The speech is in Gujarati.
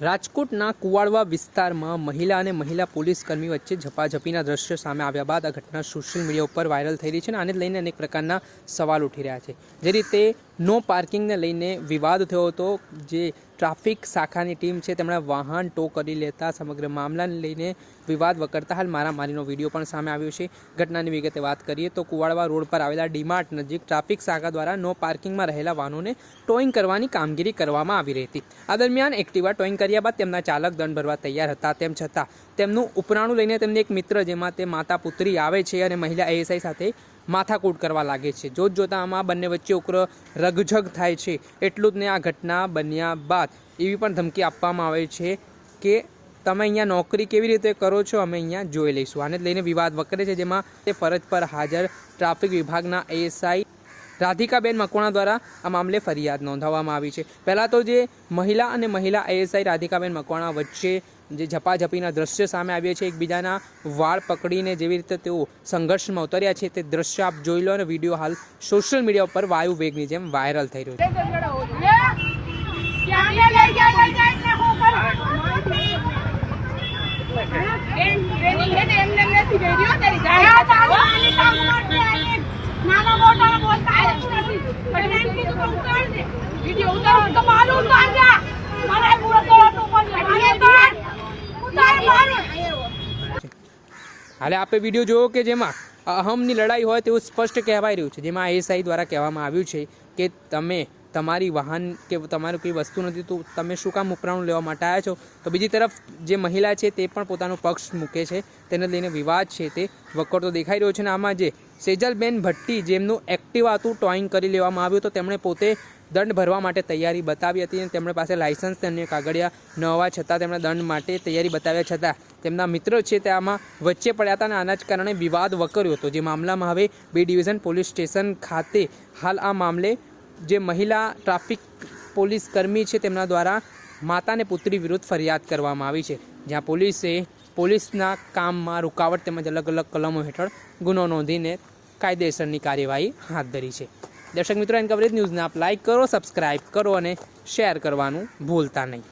રાજકોટના કુવાડવા વિસ્તારમાં મહિલા અને મહિલા પોલીસ કર્મી વચ્ચે ઝપાઝપીના દ્રશ્યો સામે આવ્યા બાદ આ ઘટના સોશિયલ મીડિયા ઉપર વાયરલ થઈ રહી છે અને આને લઈને અનેક પ્રકારના સવાલ ઉઠી રહ્યા છે. જે રીતે નો પાર્કિંગને લઈને વિવાદ થયો હતો. જે ટ્રાફિક શાખાની ટીમ છે, તેમણે વાહન ટો કરી લેતા સમગ્ર મામલાને લઈને વિવાદ વકરતા હાલ મારામારીનો વીડિયો પણ સામે આવ્યો છે. ઘટનાની વિગતે વાત કરીએ તો કુવાડવા રોડ પર આવેલા ડીમાર્ટ નજીક ટ્રાફિક શાખા દ્વારા નો પાર્કિંગમાં રહેલા વાહનોને ટોઈંગ કરવાની કામગીરી કરવામાં આવી રહી હતી. આ દરમિયાન એક્ટિવા ટોઈંગ કર્યા બાદ તેમના ચાલક દંડ ભરવા તૈયાર હતા. તેમ છતાં તેમનું ઉપરાણું લઈને તેમને એક મિત્ર, જેમાં તે માતા પુત્રી આવે છે અને મહિલા એએસઆઈ સાથે માથાકૂટ કરવા લાગે છે. જોત જોતા આમાં બંને વચ્ચે ઉગ્ર રગઝગ થાય છે. એટલું જ ને આ ઘટના બન્યા બાદ એવી પણ ધમકી આપવામાં આવે છે કે તમે અહીંયા નોકરી કેવી રીતે કરો છો, અમે અહીંયા જોઈ લઈશું. આને લઈને વિવાદ વકરે છે, જેમાં તે ફરજ પર હાજર ટ્રાફિક વિભાગના એએસઆઈ રાધિકાબેન મકવાણા દ્વારા આ મામલે ફરિયાદ નોંધાવવામાં આવી છે. પહેલાં તો જે મહિલા અને મહિલા એએસઆઈ રાધિકાબેન મકવાણા વચ્ચે જે ઝપાઝપીના દ્રશ્ય સામે આવ્યા છે, એકબીજાના વાળ પકડીને જેવી રીતે તેઓ સંઘર્ષમાં ઉતર્યા છે, તે દ્રશ્ય આપ જોઈ લો અને વીડિયો હાલ સોશિયલ મીડિયા ઉપર વાયુ વેગની જેમ વાયરલ થઈ રહ્યો છે ક્યાં લઈ જાય લઈ જાય એટલે હું કરું એમ ટ્રેનિંગ હે ને એમને નથી ગઈ રહ્યો તારી જાય નાના મોટા બોલતા આવડતું નથી પણ એમ કીધું કે ઉતાર દે વિડિયો ઉતારો તો મારું ઉતાર જા મારે પૂરો કરો તો પણ મારે ઉતાર ઉતાર મારું હાલે આપે વીડિયો જોયો કે જેમાં અહમની લડાઈ હોય તેવું સ્પષ્ટ કહેવાઈ રહ્યું છે. જેમાં એએસઆઈ દ્વારા કહેવામાં આવ્યું છે કે તમે તમારી વાહન કે તમારું કોઈ વસ્તુ નથી તો તમે શું કામ ઉપરાણું લેવા માટે આવ્યા છો? તો બીજી તરફ જે મહિલા છે તે પણ પોતાનો પક્ષ મૂકે છે. તેને લઈને વિવાદ છે તે વકરતો દેખાઈ રહ્યો છે અને આમાં જે સેજલબેન ભટ્ટી જેમનું એક્ટિવા હતું ટોઈંગ કરી લેવામાં આવ્યું તો તેમણે પોતે દંડ ભરવા માટે તૈયારી બતાવી હતી અને તેમણે પાસે લાયસન્સ તેમને કાગળિયા ન હોવા છતાં તેમણે દંડ માટે તૈયારી બતાવ્યા છતાં તેમના મિત્રો છે તે આમાં વચ્ચે પડ્યા હતા અને આના જ કારણે વિવાદ વકર્યો હતો. જે મામલામાં હવે બી ડિવિઝન પોલીસ સ્ટેશન ખાતે હાલ આ મામલે જે મહિલા ટ્રાફિક પોલીસ કર્મી છે તેમના દ્વારા માતાને પુત્રી વિરુદ્ધ ફરિયાદ કરવામાં આવી છે. જ્યાં પોલીસે પોલીસના કામમાં રૂકાવટ તેમજ અલગ અલગ કલમો હેઠળ ગુનો નોંધીને કાયદેસરની કાર્યવાહી હાથ ધરી છે. દર્શક મિત્રો, એન કવરેજ ન્યૂઝને આપ લાઇક કરો સબસ્ક્રાઇબ કરો અને શેર કરવાનું ભૂલતા નહીં.